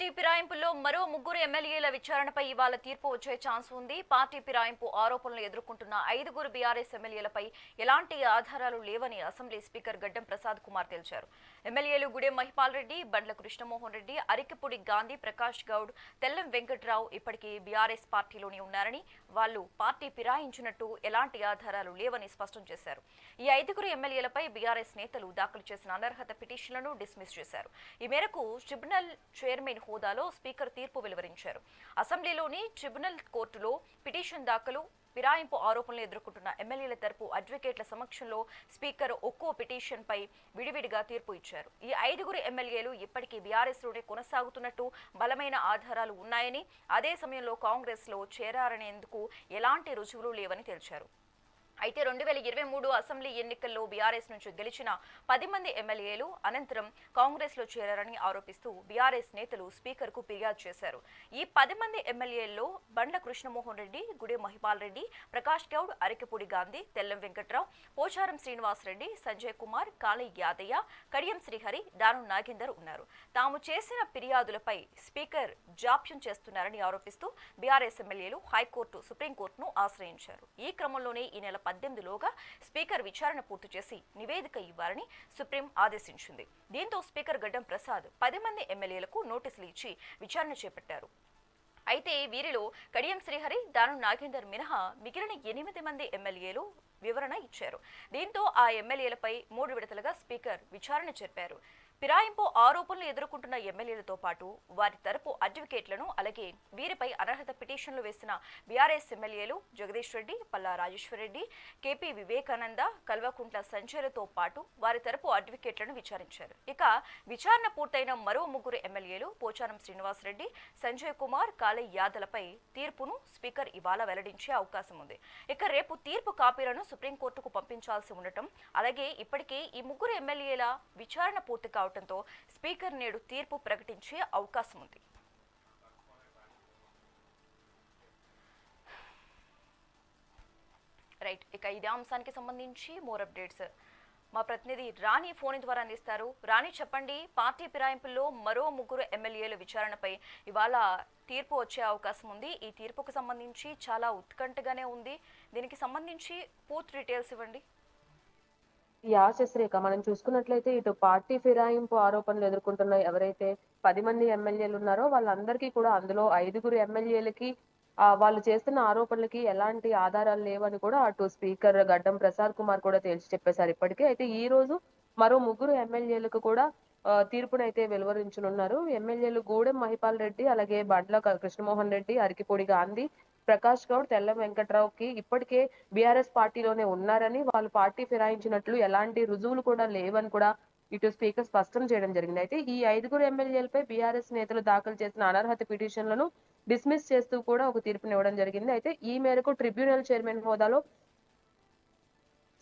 Party ఫిరాయింపుల్లో మరో ముగ్గురు ఎమ్మెల్యేల విచారణపై ఇవాళ తీర్పు వచ్చే ఛాన్స్ ఉంది. పార్టీ ఫిరాయింపు ఆరోపణలు ఎదుర్కొంటున్న ఐదుగురు బీఆర్ఎస్ ఎమ్మెల్యేలపై ఎలాంటి ఆధారాలు లేవని అసెంబ్లీ స్పీకర్ గడ్డం ప్రసాద్ కుమార్ తెలిపారు. ఎమ్మెల్యేలు గుడే మహిపాల్ రెడ్డి బండ్ల కృష్ణమోహన్ రెడ్డి అరికపూడి గాంధీ ప్రకాష్ గౌడ్ తెల్లం వెంకట్రావు ఇప్పటికీ బీఆర్ఎస్ పార్టీలోనే ఉన్నారని వాళ్ళు పార్టీ ఫిరాయించినట్టు ఎలాంటి ఆధారాలు లేవని స్పష్టం చేశారు. ఈ ఐదుగురు ఎమ్మెల్యేలపై బీఆర్ఎస్ నేతలు దాఖలు చేసిన అనర్హత పిటిషన్లను డిస్మిస్ చేశారు. ఈ మేరకు ట్రిబ్యునల్ చైర్మన్ హోదాలో స్పీకర్ తీర్పు వెలువరించారు. అసెంబ్లీలోని ట్రిబ్యునల్ కోర్టులో పిటిషన్ దాఖలు ఫిరాయింపు ఆరోపణలు ఎదుర్కొంటున్న ఎమ్మెల్యేల తరపు అడ్వకేట్ల సమక్షంలో స్పీకర్ ఒక్కో పిటిషన్ పై విడివిడిగా తీర్పు ఇచ్చారు. ఈ ఐదుగురు ఎమ్మెల్యేలు ఇప్పటికీ బీఆర్ఎస్లోనే కొనసాగుతున్నట్టు బలమైన ఆధారాలు ఉన్నాయని అదే సమయంలో కాంగ్రెస్లో చేరారనేందుకు ఎలాంటి రుజువులు లేవని తెలిపారు అయితే రెండు వేల ఇరవై మూడు అసెంబ్లీ ఎన్నికల్లో బీఆర్ఎస్ నుంచి గెలిచిన పది మంది ఎమ్మెల్యేలు అనంతరం కాంగ్రెస్లో చేరారని ఆరోపిస్తూ బీఆర్ఎస్ నేతలు స్పీకర్కు ఫిర్యాదు చేశారు. ఈ పది మంది ఎమ్మెల్యేల్లో బండ్ల కృష్ణమోహన్ రెడ్డి గుడి మహిపాల్ రెడ్డి ప్రకాష్ గౌడ్ అరికెపూడి గాంధీ తెల్లం వెంకట్రావు పోచారం శ్రీనివాస్ రెడ్డి సంజయ్ కుమార్ కాళీ యాదయ్య కడియం శ్రీహరి దాను నాగేందర్ ఉన్నారు. తాము చేసిన ఫిర్యాదులపై స్పీకర్ జాప్యం చేస్తున్నారని ఆరోపిస్తూ బీఆర్ఎస్ ఎమ్మెల్యేలు హైకోర్టు సుప్రీంకోర్టును ఆశ్రయించారు. ఈ క్రమంలోనే ఈ నెల పద్దెనిమిదిలోగా స్పీకర్ విచారణ పూర్తి చేసి నివేదిక ఇవ్వాలని సుప్రీం ఆదేశించింది. దీంతో స్పీకర్ గడ్డం ప్రసాద్ పది మంది ఎమ్మెల్యేలకు నోటీసులు ఇచ్చి విచారణ చేపట్టారు. అయితే వీరిలో కడియం శ్రీహరి దాను నాగేందర్ మినహా మిగిలిన ఎనిమిది మంది ఎమ్మెల్యేలు వివరణ ఇచ్చారు. దీంతో ఆ ఎమ్మెల్యేలపై మూడు విడతలుగా స్పీకర్ విచారణ జరిపారు. ఫిరాయింపు ఆరోపణలు ఎదుర్కొంటున్న ఎమ్మెల్యేలతో పాటు వారి తరపు అడ్వకేట్లను అలాగే వీరిపై అనర్హత పిటిషన్లు వేసిన బీఆర్ఎస్ ఎమ్మెల్యేలు జగదీష్ రెడ్డి పల్లా రాజేశ్వర్ రెడ్డి కేపీ వివేకానంద కల్వకుంట్ల సంచయలతో పాటు వారి తరపు అడ్వకేట్లను విచారించారు. ఇక విచారణ పూర్తయిన మరో ముగ్గురు ఎమ్మెల్యేలు పోచారం శ్రీనివాస్ రెడ్డి సంజయ్ కుమార్ కాళీ యాదలపై తీర్పును స్పీకర్ ఇవాళ వెల్లడించే అవకాశం ఉంది. ఇక రేపు తీర్పు కాపీలను సుప్రీంకోర్టుకు పంపించాల్సి ఉండటం అలాగే ఇప్పటికే ఈ ముగ్గురు ఎమ్మెల్యేల విచారణ పూర్తి రావడంతో స్పీకర్ నేడు తీర్పు ప్రకటించే అవకాశం ఉంది. రైట్ ఇక ఇదే అంశానికి సంబంధించి మోర్ అప్డేట్స్. మా ప్రతినిధి రాణి ఫోన్ ద్వారా అందిస్తారు. రాణి చెప్పండి పార్టీ ఫిరాయింపుల్లో మరో ముగ్గురు ఎమ్మెల్యేల విచారణపై ఇవాళ తీర్పు వచ్చే అవకాశం ఉంది. ఈ తీర్పుకు సంబంధించి చాలా ఉత్కంఠగానే ఉంది. దీనికి సంబంధించి పూర్తి డీటెయిల్స్ ఇవ్వండి. ఈ శశ్రేఖ మనం చూసుకున్నట్లయితే ఇటు పార్టీ ఫిరాయింపు ఆరోపణలు ఎదుర్కొంటున్న ఎవరైతే పది మంది ఎమ్మెల్యేలు ఉన్నారో వాళ్ళందరికీ కూడా అందులో ఐదుగురు ఎమ్మెల్యేలకి వాళ్ళు చేస్తున్న ఆరోపణలకి ఎలాంటి ఆధారాలు లేవని కూడా అటు స్పీకర్ గడ్డం ప్రసాద్ కుమార్ కూడా తేల్చి చెప్పేశారు ఇప్పటికే. అయితే ఈ రోజు మరో ముగ్గురు ఎమ్మెల్యేలకు కూడా తీర్పునైతే వెలువరించనున్నారు. ఎమ్మెల్యేలు గూడెం మహిపాల్ రెడ్డి అలాగే బండ్ల కృష్ణమోహన్ రెడ్డి అరికిపూడి గాంధీ ప్రకాష్ గౌడ్ తెల్లం వెంకట్రావుకి ఇప్పటికే బీఆర్ఎస్ పార్టీలోనే ఉన్నారని వాళ్ళు పార్టీ ఫిరాయించినట్లు ఎలాంటి రుజువులు కూడా లేవని కూడా ఇటు స్పీకర్ స్పష్టం చేయడం జరిగింది. అయితే ఈ ఐదుగురు ఎమ్మెల్యేలపై బీఆర్ఎస్ నేతలు దాఖలు చేసిన అనర్హత పిటిషన్లను డిస్మిస్ చేస్తూ కూడా ఒక తీర్పునివ్వడం జరిగింది. అయితే ఈ మేరకు ట్రిబ్యునల్ చైర్మన్ హోదాలో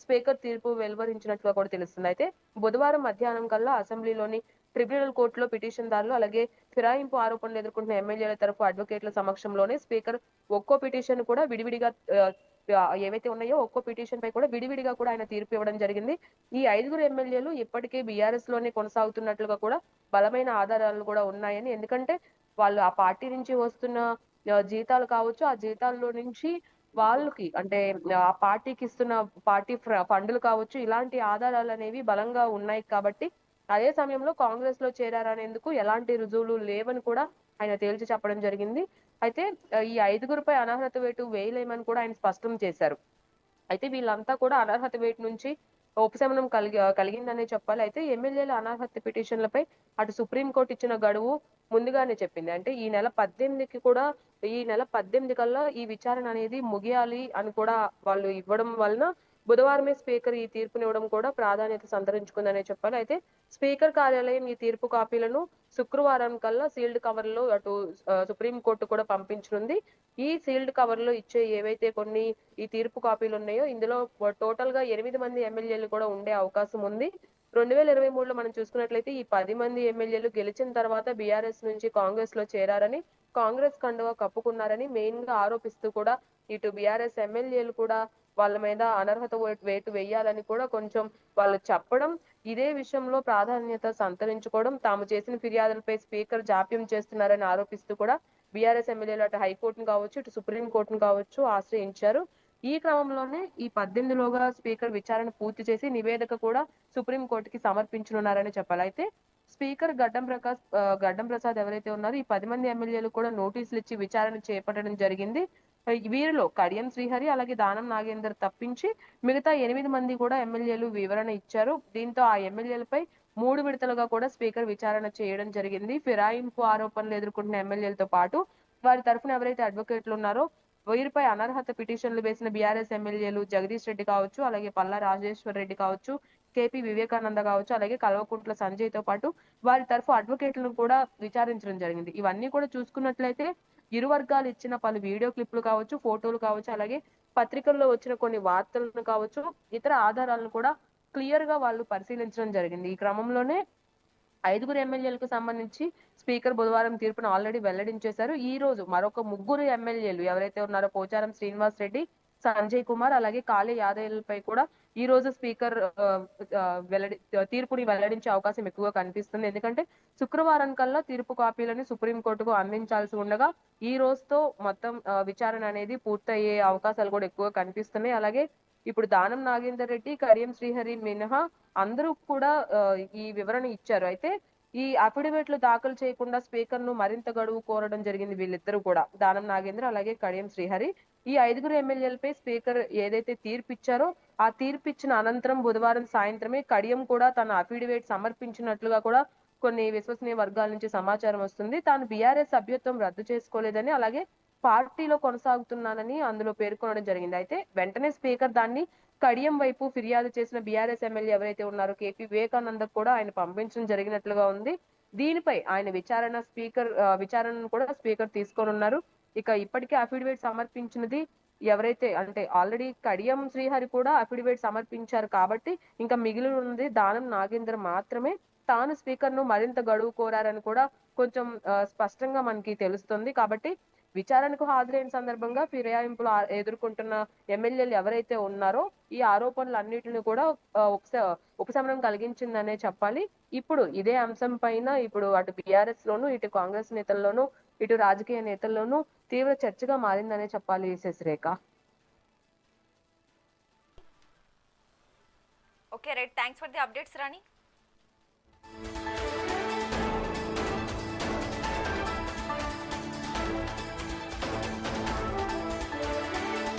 స్పీకర్ తీర్పు వెలువరించినట్లుగా కూడా తెలుస్తుంది. అయితే బుధవారం మధ్యాహ్నం కల్లా అసెంబ్లీలోని ట్రిబ్యునల్ కోర్టులో పిటిషన్దారులు అలాగే ఫిరాయింపు ఆరోపణలు ఎదుర్కొంటున్న ఎమ్మెల్యేల తరఫు అడ్వకేట్ల సమక్షంలోనే స్పీకర్ ఒక్కో పిటిషన్ కూడా విడివిడిగా ఏవైతే ఉన్నాయో ఒక్కో పిటిషన్ పై కూడా విడివిడిగా కూడా ఆయన తీర్పు ఇవ్వడం జరిగింది. ఈ ఐదుగురు ఎమ్మెల్యేలు ఇప్పటికే బీఆర్ఎస్లోనే కొనసాగుతున్నట్లుగా కూడా బలమైన ఆధారాలు కూడా ఉన్నాయని. ఎందుకంటే వాళ్ళు ఆ పార్టీ నుంచి వస్తున్న జీతాలు కావచ్చు ఆ జీతాల్లో నుంచి వాళ్ళకి అంటే ఆ పార్టీకి ఇస్తున్న పార్టీ ఫ్ర- ఫండ్లు కావచ్చు ఇలాంటి ఆధారాలు అనేవి బలంగా ఉన్నాయి కాబట్టి అదే సమయంలో కాంగ్రెస్లో చేరారనేందుకు ఎలాంటి రుజువులు లేవని కూడా ఆయన తేల్చి చెప్పడం జరిగింది. అయితే ఈ ఐదుగురుపై అనర్హత వేటు వేయలేమని కూడా ఆయన స్పష్టం చేశారు. అయితే వీళ్ళంతా కూడా అనర్హత వేటు నుంచి ఉపశమనం కలిగి కలిగిందనే చెప్పాలి. అయితే ఎమ్మెల్యేల అనర్హత పిటిషన్లపై అటు సుప్రీంకోర్టు ఇచ్చిన గడువు ముందుగానే చెప్పింది. అంటే ఈ నెల పద్దెనిమిదికి కూడా ఈ నెల పద్దెనిమిది కల్లా ఈ విచారణ అనేది ముగియాలి అని కూడా వాళ్ళు ఇవ్వడం వలన బుధవారమే స్పీకర్ ఈ తీర్పునివ్వడం కూడా ప్రాధాన్యత సంతరించుకుందనే చెప్పాలి. అయితే స్పీకర్ కార్యాలయం ఈ తీర్పు కాపీలను శుక్రవారం కల్లా సీల్డ్ కవర్లో అటు సుప్రీంకోర్టు సుప్రీం కోర్టు కూడా పంపించనుంది. ఈ సీల్డ్ కవర్లో ఇచ్చే ఏవైతే కొన్ని ఈ తీర్పు కాపీలు ఉన్నాయో ఇందులో టోటల్గా ఎనిమిది మంది ఎమ్మెల్యేలు కూడా ఉండే అవకాశం ఉంది. రెండు వేల ఇరవై మూడులో మనం చూసుకున్నట్లయితే ఈ పది మంది ఎమ్మెల్యేలు గెలిచిన తర్వాత బీఆర్ఎస్ నుంచి కాంగ్రెస్లో చేరారని కాంగ్రెస్ కండువా కప్పుకున్నారని మెయిన్గా ఆరోపిస్తూ కూడా ఇటు బీఆర్ఎస్ ఎమ్మెల్యేలు కూడా వాళ్ళ మీద అనర్హత వేటు వేయాలని కూడా కొంచెం వాళ్ళు చెప్పడం ఇదే విషయంలో ప్రాధాన్యత సంతరించుకోవడం తాము చేసిన ఫిర్యాదులపై స్పీకర్ జాప్యం చేస్తున్నారని ఆరోపిస్తూ కూడా బీఆర్ఎస్ ఎమ్మెల్యేలు అటు హైకోర్టును కావచ్చు ఇటు సుప్రీంకోర్టును కావచ్చు ఆశ్రయించారు. ఈ క్రమంలోనే ఈ పద్దెనిమిదిలోగా స్పీకర్ విచారణ పూర్తి చేసి నివేదిక కూడా సుప్రీంకోర్టుకి సమర్పించనున్నారని చెప్పాలి. అయితే స్పీకర్ గడ్డం ప్రకాష్ గడ్డం ప్రసాద్ ఎవరైతే ఉన్నారో ఈ పది మంది ఎమ్మెల్యేలు కూడా నోటీసులు ఇచ్చి విచారణ చేపట్టడం జరిగింది. వీరిలో కడియం శ్రీహరి అలాగే దానం నాగేందర్ తప్పించి మిగతా ఎనిమిది మంది కూడా ఎమ్మెల్యేలు వివరణ ఇచ్చారు. దీంతో ఆ ఎమ్మెల్యేలపై మూడు విడతలుగా కూడా స్పీకర్ విచారణ చేయడం జరిగింది. ఫిరాయింపు ఆరోపణలు ఎదుర్కొంటున్న ఎమ్మెల్యేలతో పాటు వారి తరఫున ఎవరైతే అడ్వకేట్లు ఉన్నారో వీరిపై అనర్హత పిటిషన్లు వేసిన బీఆర్ఎస్ ఎమ్మెల్యేలు జగదీష్ రెడ్డి కావచ్చు అలాగే పల్లా రాజేశ్వర్ రెడ్డి కావచ్చు కేపీ వివేకానంద కావచ్చు అలాగే కల్వకుంట్ల సంజయ్తో పాటు వారి తరఫు అడ్వకేట్లను కూడా విచారించడం జరిగింది. ఇవన్నీ కూడా చూసుకున్నట్లయితే ఇరు వర్గాలు ఇచ్చిన పలు వీడియో క్లిప్లు కావచ్చు ఫోటోలు కావచ్చు అలాగే పత్రికల్లో వచ్చిన కొన్ని వార్తలను కావచ్చు ఇతర ఆధారాలను కూడా క్లియర్గా వాళ్ళు పరిశీలించడం జరిగింది. ఈ క్రమంలోనే ఐదుగురు ఎమ్మెల్యేలకు సంబంధించి స్పీకర్ బుధవారం తీర్పును ఆల్రెడీ వెల్లడించేశారు. ఈ రోజు మరొక ముగ్గురు ఎమ్మెల్యేలు ఎవరైతే ఉన్నారో పోచారం శ్రీనివాస్ రెడ్డి సంజయ్ కుమార్ అలాగే కాళే యాదవ్లపై కూడా ఈ రోజు స్పీకర్ వెల్లడి తీర్పుని వెల్లడించే అవకాశం ఎక్కువగా కనిపిస్తుంది. ఎందుకంటే శుక్రవారం కల్లా తీర్పు కాపీలను సుప్రీంకోర్టుకు అందించాల్సి ఉండగా ఈ రోజుతో మొత్తం విచారణ అనేది పూర్తయ్యే అవకాశాలు కూడా ఎక్కువగా కనిపిస్తున్నాయి. అలాగే ఇప్పుడు దానం నాగేందర్ రెడ్డి కరియం శ్రీహరి మినహా అందరూ కూడా ఈ వివరణ ఇచ్చారు. అయితే ఈ అఫిడవిట్లు దాఖలు చేయకుండా స్పీకర్ను మరింత గడువు కోరడం జరిగింది వీళ్ళిద్దరూ కూడా. దానం నాగేంద్ర అలాగే కడియం శ్రీహరి. ఈ ఐదుగురు ఎమ్మెల్యేలపై స్పీకర్ ఏదైతే తీర్పిచ్చారో ఆ తీర్పిచ్చిన అనంతరం బుధవారం సాయంత్రమే కడియం కూడా తన అఫిడవిట్ సమర్పించినట్లుగా కూడా కొన్ని విశ్వసనీయ వర్గాల నుంచి సమాచారం వస్తుంది. తాను బీఆర్ఎస్ సభ్యత్వం రద్దు చేసుకోలేదని అలాగే పార్టీలో కొనసాగుతున్నానని అందులో పేర్కొనడం జరిగింది. అయితే వెంటనే స్పీకర్ దాన్ని కడియం వైపు ఫిర్యాదు చేసిన బీఆర్ఎస్ ఎమ్మెల్యే ఎవరైతే ఉన్నారో కేపీ వివేకానంద కూడా ఆయన పంపించడం జరిగినట్లుగా ఉంది. దీనిపై ఆయన విచారణ స్పీకర్ విచారణను కూడా స్పీకర్ తీసుకొని ఉన్నారు. ఇక ఇప్పటికే అఫిడవిట్ సమర్పించినది ఎవరైతే అంటే ఆల్రెడీ కడియం శ్రీహరి కూడా అఫిడవిట్ సమర్పించారు కాబట్టి ఇంకా మిగిలి ఉంది దానం నాగేంద్ర మాత్రమే. తాను స్పీకర్ను మరింత గడువు కోరారని కూడా కొంచెం స్పష్టంగా మనకి తెలుస్తుంది. కాబట్టి విచారణకు హాజరైన సందర్భంగా ఫిర్యాయింపులు ఎదుర్కొంటున్న ఎమ్మెల్యేలు ఎవరైతే ఉన్నారో ఈ ఆరోపణలు అన్నింటిని కూడా ఉపశ- ఉపశమనం కలిగించిందనే చెప్పాలి. ఇప్పుడు ఇదే అంశం పైన ఇప్పుడు అటు బీఆర్ఎస్ లోను ఇటు కాంగ్రెస్ నేతల్లోనూ ఇటు రాజకీయ నేతల్లోనూ తీవ్ర చర్చగా మారిందనే చెప్పాలి Sasirekha. Okay right. Thanks for the updates Rani.